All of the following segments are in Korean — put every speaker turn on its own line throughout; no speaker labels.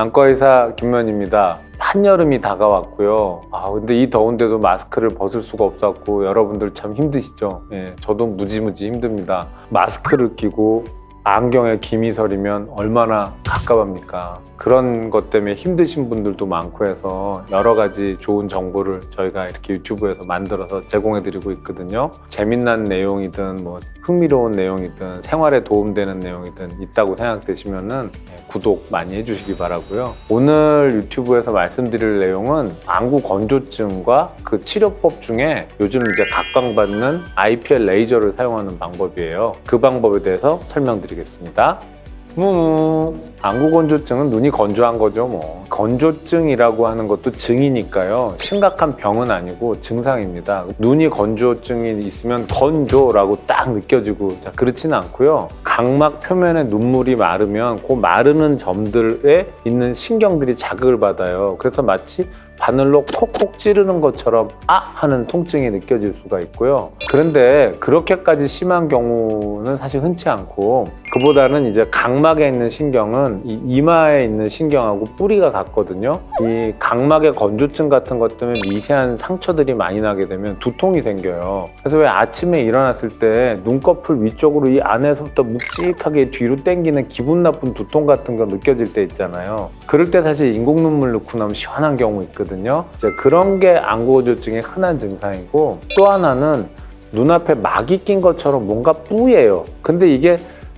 안과의사 김면입니다. 한여름이 다가왔고요. 아, 근데 이 더운데도 마스크를 벗을 수가 없었고, 여러분들 참 힘드시죠? 예, 저도 무지무지 힘듭니다. 마스크를 끼고 안경에 김이 서리면 얼마나 갑갑합니까? 그런 것 때문에 힘드신 분들도 많고 해서 여러 가지 좋은 정보를 저희가 이렇게 유튜브에서 만들어서 제공해 드리고 있거든요. 재미난 내용이든 뭐 흥미로운 내용이든 생활에 도움되는 내용이든 있다고 생각되시면은 예, 구독 많이 해주시기 바라고요. 오늘 유튜브에서 말씀드릴 내용은 안구 건조증과 그 치료법 중에 요즘 이제 각광받는 IPL 레이저를 사용하는 방법이에요. 그 방법에 대해서 설명드리겠습니다. 무 안구 건조증은 눈이 건조한 거죠 뭐. 건조증이라고 하는 것도 증이니까요. 심각한 병은 아니고 증상입니다. 눈이 건조증이 있으면 건조라고 딱 느껴지고 자 그렇지는 않고요. 각막 표면에 눈물이 마르면 그 마르는 점들에 있는 신경들이 자극을 받아요. 그래서 마치 바늘로 콕콕 찌르는 것처럼 아 하는 통증이 느껴질 수가 있고요. 그런데 그렇게까지 심한 경우는 사실 흔치 않고 그보다는 이제 각막에 있는 신경은 이 이마에 있는 신경하고 뿌리가 같거든요. 이 각막의 건조증 같은 것 때문에 미세한 상처들이 많이 나게 되면 두통이 생겨요. 그래서 왜 아침에 일어났을 때 눈꺼풀 위쪽으로 이 안에서부터 묵직하게 뒤로 당기는 기분 나쁜 두통 같은 거 느껴질 때 있잖아요. 그럴 때 사실 인공 눈물 넣고 나면 시원한 경우 있거든요. 이제 그런 게 안구건조증의 흔한 증상이고 또 하나는 눈앞에 막이 낀 것처럼 뭔가 뿌예요. 근데 이게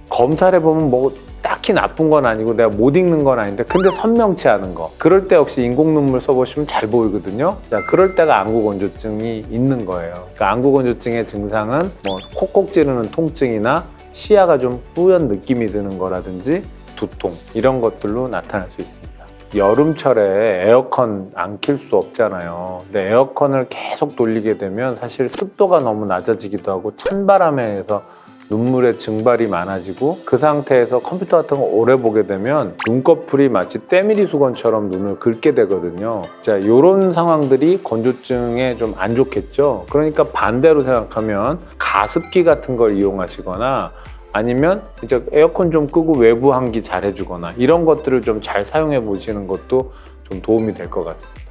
검사를 해보면 뭐 딱히 나쁜 건 아니고 내가 못 읽는 건 아닌데 근데 선명치 않은 거. 그럴 때 역시 인공 눈물 써보시면 잘 보이거든요. 자 그럴 때가 안구 건조증이 있는 거예요. 그러니까 안구 건조증의 증상은 뭐 콕콕 찌르는 통증이나 시야가 좀 뿌연 느낌이 드는 거라든지 두통 이런 것들로 나타날 수 있습니다 여름철에 에어컨 안 킬 수 없잖아요. 근데 에어컨을 계속 돌리게 되면 사실 습도가 너무 낮아지기도 하고 찬바람에 의해서 눈물의 증발이 많아지고 그 상태에서 컴퓨터 같은 거 오래 보게 되면 눈꺼풀이 마치 때밀이 수건처럼 눈을 긁게 되거든요. 자, 이런 상황들이 건조증에 좀 안 좋겠죠. 그러니까 반대로 생각하면 가습기 같은 걸 이용하시거나 아니면 이제 에어컨 좀 끄고 외부 환기 잘 해주거나 이런 것들을 좀 잘 사용해 보시는 것도 좀 도움이 될 것 같습니다.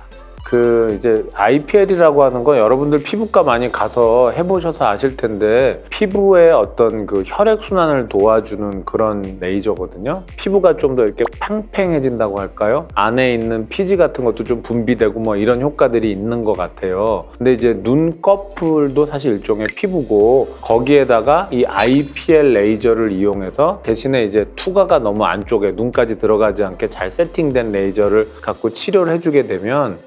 그 이제 IPL이라고 하는 건 여러분들 피부과 많이 가서 해보셔서 아실 텐데 피부의 어떤 그 혈액 순환을 도와주는 그런 레이저거든요. 피부가 좀 더 이렇게 팽팽해진다고 할까요? 안에 있는 피지 같은 것도 좀 분비되고 뭐 이런 효과들이 있는 것 같아요. 근데 이제 눈꺼풀도 사실 일종의 피부고 거기에다가 이 IPL 레이저를 이용해서 대신에 이제 투과가 너무 안쪽에 눈까지 들어가지 않게 잘 세팅된 레이저를 갖고 치료를 해주게 되면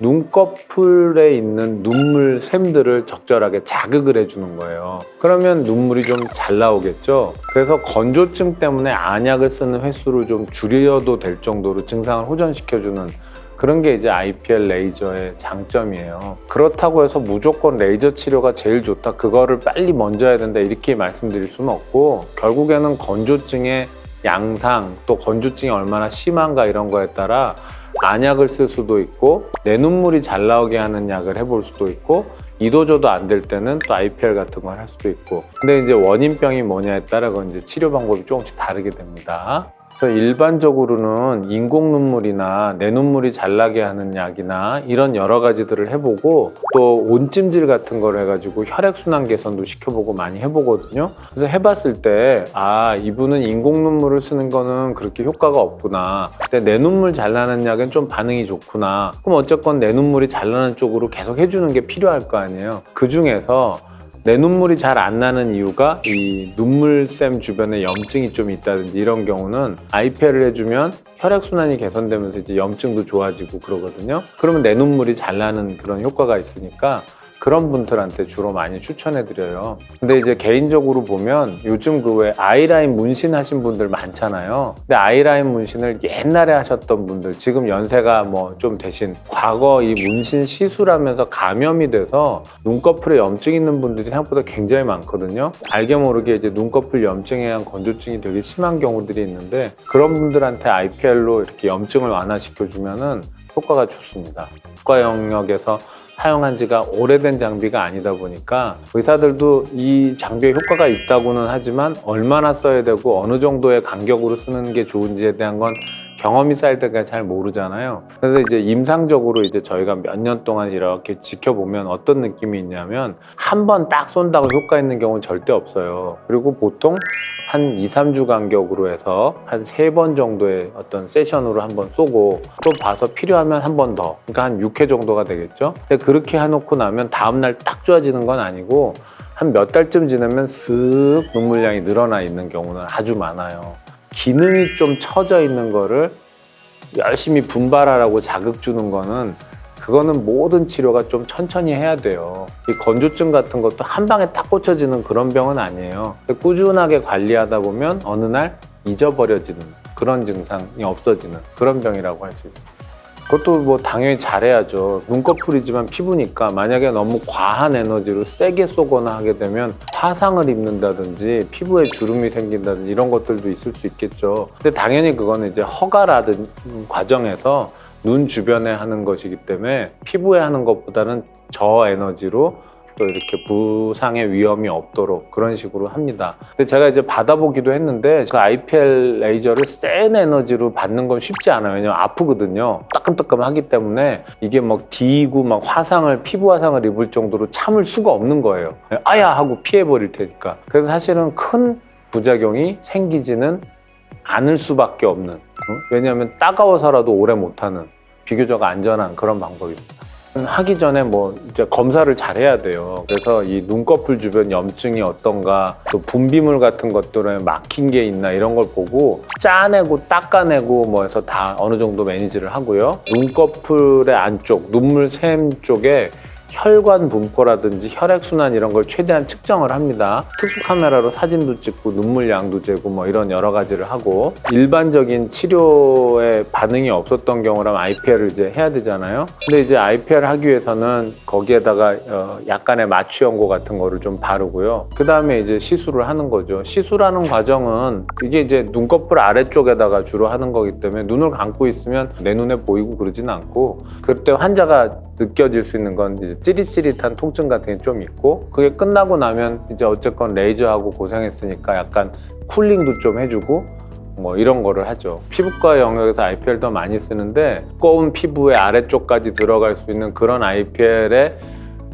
눈꺼풀에 있는 눈물 샘들을 적절하게 자극을 해주는 거예요. 그러면 눈물이 좀 잘 나오겠죠. 그래서 건조증 때문에 안약을 쓰는 횟수를 좀 줄여도 될 정도로 증상을 호전시켜주는 그런 게 이제 IPL 레이저의 장점이에요. 그렇다고 해서 무조건 레이저 치료가 제일 좋다. 그거를 빨리 먼저 해야 된다. 이렇게 말씀드릴 수는 없고 결국에는 건조증의 양상 또 건조증이 얼마나 심한가 이런 거에 따라 안약을 쓸 수도 있고 내 눈물이 잘 나오게 하는 약을 해볼 수도 있고 이도저도 안 될 때는 또 IPL 같은 걸 할 수도 있고 근데 이제 원인병이 뭐냐에 따라 그 이제 치료 방법이 조금씩 다르게 됩니다. 그래서 일반적으로는 인공 눈물이나 내 눈물이 잘 나게 하는 약이나 이런 여러 가지들을 해보고 또 온찜질 같은 걸 해가지고 혈액 순환 개선도 시켜보고 많이 해보거든요. 그래서 해봤을 때 아 이분은 인공 눈물을 쓰는 거는 그렇게 효과가 없구나. 근데 내 눈물 잘 나는 약은 좀 반응이 좋구나. 그럼 어쨌건 내 눈물이 잘 나는 쪽으로 계속 해주는 게 필요할 거 아니에요. 그 중에서 내 눈물이 잘 안 나는 이유가 이 눈물샘 주변에 염증이 좀 있다든지 이런 경우는 IPL을 해주면 혈액순환이 개선되면서 이제 염증도 좋아지고 그러거든요. 그러면 내 눈물이 잘 나는 그런 효과가 있으니까 그런 분들한테 주로 많이 추천해드려요. 근데 이제 개인적으로 보면 요즘 그 왜 아이라인 문신 하신 분들 많잖아요. 근데 아이라인 문신을 옛날에 하셨던 분들, 지금 연세가 뭐 좀 되신 과거 이 문신 시술하면서 감염이 돼서 눈꺼풀에 염증 있는 분들이 생각보다 굉장히 많거든요. 알게 모르게 이제 눈꺼풀 염증에 의한 건조증이 되게 심한 경우들이 있는데 그런 분들한테 IPL로 이렇게 염증을 완화시켜주면은 효과가 좋습니다. 국가 영역에서 사용한 지가 오래된 장비가 아니다 보니까 의사들도 이 장비에 효과가 있다고는 하지만 얼마나 써야 되고 어느 정도의 간격으로 쓰는 게 좋은지에 대한 건 경험이 쌓일 때까지 잘 모르잖아요. 그래서 이제 임상적으로 이제 저희가 몇 년 동안 이렇게 지켜보면 어떤 느낌이 있냐면 한 번 딱 쏜다고 효과 있는 경우는 절대 없어요. 그리고 보통 한 2, 3주 간격으로 해서 한 세 번 정도의 어떤 세션으로 한 번 쏘고 또 봐서 필요하면 한 번 더. 그러니까 한 6회 정도가 되겠죠. 근데 그렇게 해놓고 나면 다음날 딱 좋아지는 건 아니고 한 몇 달쯤 지나면 슥 눈물량이 늘어나 있는 경우는 아주 많아요. 기능이 좀 처져 있는 거를 열심히 분발하라고 자극 주는 거는 그거는 모든 치료가 좀 천천히 해야 돼요. 이 건조증 같은 것도 한 방에 딱 꽂혀지는 그런 병은 아니에요. 꾸준하게 관리하다 보면 어느 날 잊어버려지는 그런 증상이 없어지는 그런 병이라고 할 수 있습니다. 그것도 뭐 당연히 잘해야죠. 눈꺼풀이지만 피부니까 만약에 너무 과한 에너지로 세게 쏘거나 하게 되면 화상을 입는다든지 피부에 주름이 생긴다든지 이런 것들도 있을 수 있겠죠. 근데 당연히 그거는 이제 허가라든 과정에서 눈 주변에 하는 것이기 때문에 피부에 하는 것보다는 저 에너지로 또 이렇게 부상의 위험이 없도록 그런 식으로 합니다. 근데 제가 이제 받아보기도 했는데 그 IPL 레이저를 센 에너지로 받는 건 쉽지 않아요. 왜냐면 아프거든요. 따끔따끔하기 때문에 이게 막 디고 막 화상을 피부 화상을 입을 정도로 참을 수가 없는 거예요. 아야 하고 피해 버릴 테니까. 그래서 사실은 큰 부작용이 생기지는 않을 수밖에 없는. 응? 왜냐하면 따가워서라도 오래 못하는 비교적 안전한 그런 방법입니다. 하기 전에 뭐 이제 검사를 잘 해야 돼요. 그래서 이 눈꺼풀 주변 염증이 어떤가, 또 분비물 같은 것들에 막힌 게 있나 이런 걸 보고 짜내고 닦아내고 뭐 해서 다 어느 정도 매니지를 하고요. 눈꺼풀의 안쪽, 눈물 샘 쪽에 혈관 분포라든지 혈액 순환 이런 걸 최대한 측정을 합니다. 특수 카메라로 사진도 찍고 눈물 양도 재고 뭐 이런 여러 가지를 하고 일반적인 치료에 반응이 없었던 경우라면 IPL을 이제 해야 되잖아요. 근데 이제 IPL 하기 위해서는 거기에다가 어, 약간의 마취 연고 같은 거를 좀 바르고요. 그 다음에 이제 시술을 하는 거죠. 시술하는 과정은 이게 이제 눈꺼풀 아래쪽에다가 주로 하는 거기 때문에 눈을 감고 있으면 내 눈에 보이고 그러진 않고 그때 환자가 느껴질 수 있는 건 이제 찌릿찌릿한 통증 같은 게 좀 있고 그게 끝나고 나면 이제 어쨌건 레이저하고 고생했으니까 약간 쿨링도 좀 해주고 뭐 이런 거를 하죠. 피부과 영역에서 IPL도 많이 쓰는데 두꺼운 피부의 아래쪽까지 들어갈 수 있는 그런 IPL의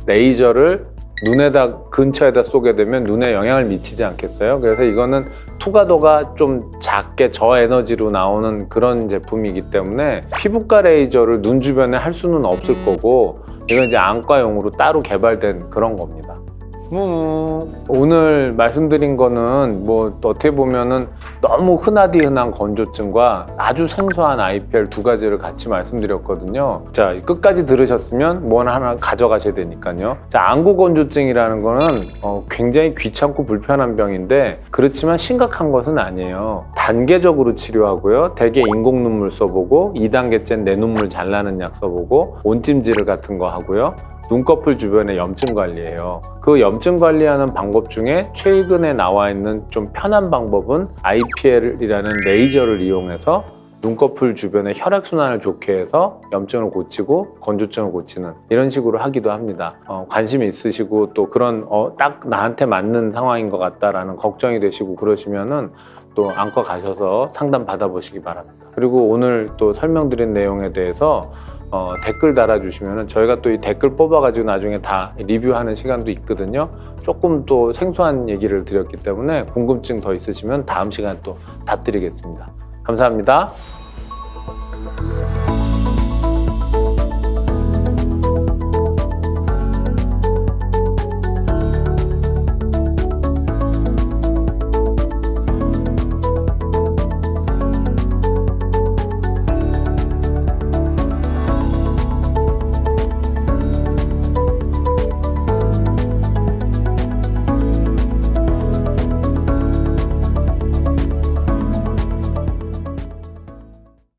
레이저를 눈에다 근처에다 쏘게 되면 눈에 영향을 미치지 않겠어요? 그래서 이거는 투과도가 좀 작게 저에너지로 나오는 그런 제품이기 때문에 피부과 레이저를 눈 주변에 할 수는 없을 거고 이건 이제 안과용으로 따로 개발된 그런 겁니다. 뭐 오늘 말씀드린 거는 뭐 어떻게 보면은 너무 흔하디 흔한 건조증과 아주 생소한 IPL 두 가지를 같이 말씀드렸거든요. 자 끝까지 들으셨으면 뭐 하나 가져가셔야 되니까요. 자 안구 건조증이라는 거는 어, 굉장히 귀찮고 불편한 병인데 그렇지만 심각한 것은 아니에요. 단계적으로 치료하고요. 대개 인공 눈물 써보고 2단계째 내 눈물 잘 나는 약 써보고 온찜질 같은 거 하고요. 눈꺼풀 주변의 염증 관리예요. 그 염증 관리하는 방법 중에 최근에 나와 있는 좀 편한 방법은 IPL이라는 레이저를 이용해서 눈꺼풀 주변의 혈액순환을 좋게 해서 염증을 고치고 건조증을 고치는 이런 식으로 하기도 합니다. 어, 관심이 있으시고 또 그런 어, 딱 나한테 맞는 상황인 것 같다라는 걱정이 되시고 그러시면은 또 안과 가셔서 상담 받아보시기 바랍니다. 그리고 오늘 또 설명드린 내용에 대해서 어, 댓글 달아주시면 저희가 또 이 댓글 뽑아가지고 나중에 다 리뷰하는 시간도 있거든요. 조금 또 생소한 얘기를 드렸기 때문에 궁금증 더 있으시면 다음 시간에 또 답드리겠습니다. 감사합니다.